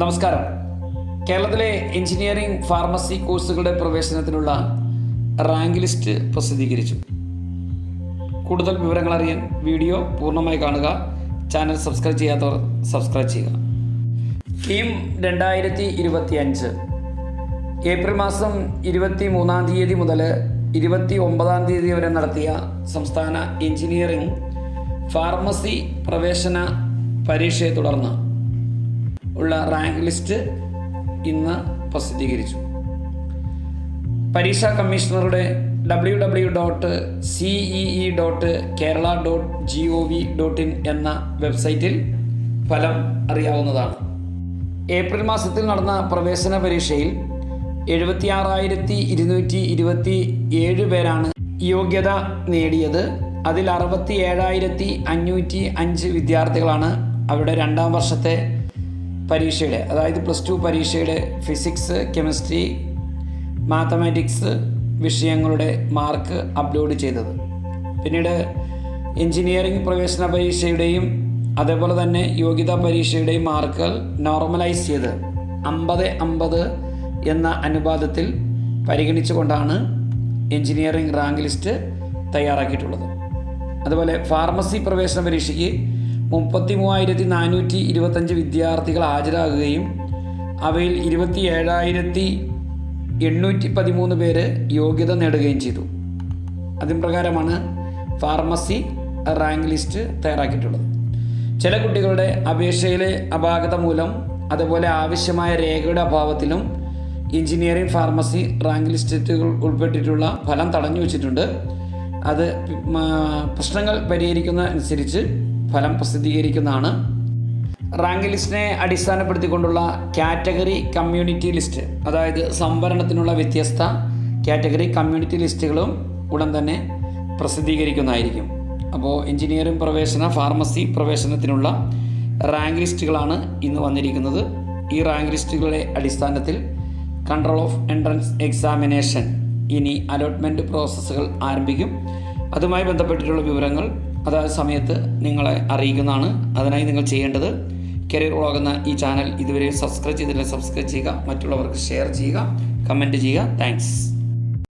നമസ്കാരം. കേരളത്തിലെ engineering pharmacy കോഴ്സുകളുടെ പ്രവേശനത്തിനുള്ള റാങ്ക് ലിസ്റ്റ് പ്രസിദ്ധീകരിച്ചു. കൂടുതൽ വിവരങ്ങൾ അറിയാൻ വീഡിയോ പൂർണമായി കാണുക. ചാനൽ സബ്സ്ക്രൈബ് ചെയ്യാത്തവർ സബ്സ്ക്രൈബ് ചെയ്യുക. ടീം രണ്ടായിരത്തി ഇരുപത്തി അഞ്ച് ഏപ്രിൽ മാസം ഇരുപത്തി മൂന്നാം തീയതി മുതൽ ഇരുപത്തി ഒമ്പതാം തീയതി വരെ നടത്തിയ സംസ്ഥാന എഞ്ചിനീയറിംഗ് ഫാർമസി പ്രവേശന പരീക്ഷയെ തുടർന്ന് ഉള്ള റാങ്ക് ലിസ്റ്റ് ഇന്ന് പ്രസിദ്ധീകരിച്ചു. പരീക്ഷാ കമ്മീഷണറുടെ W W dot CEE dot Kerala dot G O V dot in എന്ന വെബ്സൈറ്റിൽ ഫലം അറിയാവുന്നതാണ്. ഏപ്രിൽ മാസത്തിൽ നടന്ന പ്രവേശന പരീക്ഷയിൽ എഴുപത്തിയാറായിരത്തി ഇരുന്നൂറ്റി ഇരുപത്തി ഏഴ് പേരാണ് യോഗ്യത നേടിയത്. അതിൽ അറുപത്തി ഏഴായിരത്തി അഞ്ഞൂറ്റി അഞ്ച് വിദ്യാർത്ഥികളാണ് അവരുടെ രണ്ടാം വർഷത്തെ പരീക്ഷയുടെ അതായത് പ്ലസ് ടു പരീക്ഷയുടെ ഫിസിക്സ് കെമിസ്ട്രി മാത്തമാറ്റിക്സ് വിഷയങ്ങളുടെ മാർക്ക് അപ്ലോഡ് ചെയ്തത്. പിന്നീട് എഞ്ചിനീയറിംഗ് പ്രവേശന പരീക്ഷയുടെയും അതേപോലെ തന്നെ യോഗ്യതാ പരീക്ഷയുടെയും മാർക്കുകൾ നോർമലൈസ് ചെയ്ത് അമ്പത് അമ്പത് എന്ന അനുപാതത്തിൽ പരിഗണിച്ചുകൊണ്ടാണ് എഞ്ചിനീയറിംഗ് റാങ്ക് ലിസ്റ്റ് തയ്യാറാക്കിയിട്ടുള്ളത്. അതുപോലെ ഫാർമസി പ്രവേശന പരീക്ഷയ്ക്ക് മുപ്പത്തി മൂവായിരത്തി നാനൂറ്റി ഇരുപത്തഞ്ച് വിദ്യാർത്ഥികൾ ഹാജരാകുകയും അവയിൽ ഇരുപത്തി ഏഴായിരത്തി എണ്ണൂറ്റി പതിമൂന്ന് പേര് യോഗ്യത നേടുകയും ചെയ്തു. അതിന് പ്രകാരമാണ് ഫാർമസി റാങ്ക് ലിസ്റ്റ് തയ്യാറാക്കിയിട്ടുള്ളത്. ചില കുട്ടികളുടെ അപേക്ഷയിലെ അപാകത മൂലം അതുപോലെ ആവശ്യമായ രേഖയുടെ അഭാവത്തിലും എഞ്ചിനീയറിംഗ് ഫാർമസി റാങ്ക് ലിസ്റ്റുകൾ ഉൾപ്പെട്ടിട്ടുള്ള ഫലം തടഞ്ഞു വെച്ചിട്ടുണ്ട്. അത് പ്രശ്നങ്ങൾ പരിഹരിക്കുന്ന അനുസരിച്ച് ഫലം പ്രസിദ്ധീകരിക്കുന്നതാണ്. റാങ്ക് ലിസ്റ്റിനെ അടിസ്ഥാനപ്പെടുത്തിക്കൊണ്ടുള്ള കാറ്റഗറി കമ്മ്യൂണിറ്റി ലിസ്റ്റ് അതായത് സംവരണത്തിനുള്ള വ്യത്യസ്ത കാറ്റഗറി കമ്മ്യൂണിറ്റി ലിസ്റ്റുകളും ഉടൻ തന്നെ പ്രസിദ്ധീകരിക്കുന്നതായിരിക്കും. അപ്പോൾ എഞ്ചിനീയറിംഗ് പ്രവേശന ഫാർമസി പ്രവേശനത്തിനുള്ള റാങ്ക് ലിസ്റ്റുകളാണ് ഇന്ന് വന്നിരിക്കുന്നത്. ഈ റാങ്ക് ലിസ്റ്റുകളുടെ അടിസ്ഥാനത്തിൽ കൺട്രോൾ ഓഫ് എൻട്രൻസ് എക്സാമിനേഷൻ ഇനി അലോട്ട്മെന്റ് പ്രോസസ്സുകൾ ആരംഭിക്കും. അതുമായി ബന്ധപ്പെട്ടിട്ടുള്ള വിവരങ്ങൾ അതായത് സമയത്ത് നിങ്ങളെ അറിയിക്കുന്നതാണ്. അതിനായി നിങ്ങൾ ചെയ്യേണ്ടത് കരിയർ വ്ളോഗ് ഈ ചാനൽ ഇതുവരെ സബ്സ്ക്രൈബ് ചെയ്തിട്ടില്ല. സബ്സ്ക്രൈബ് ചെയ്യുക. മറ്റുള്ളവർക്ക് ഷെയർ ചെയ്യുക. കമന്റ് ചെയ്യുക. താങ്ക്സ്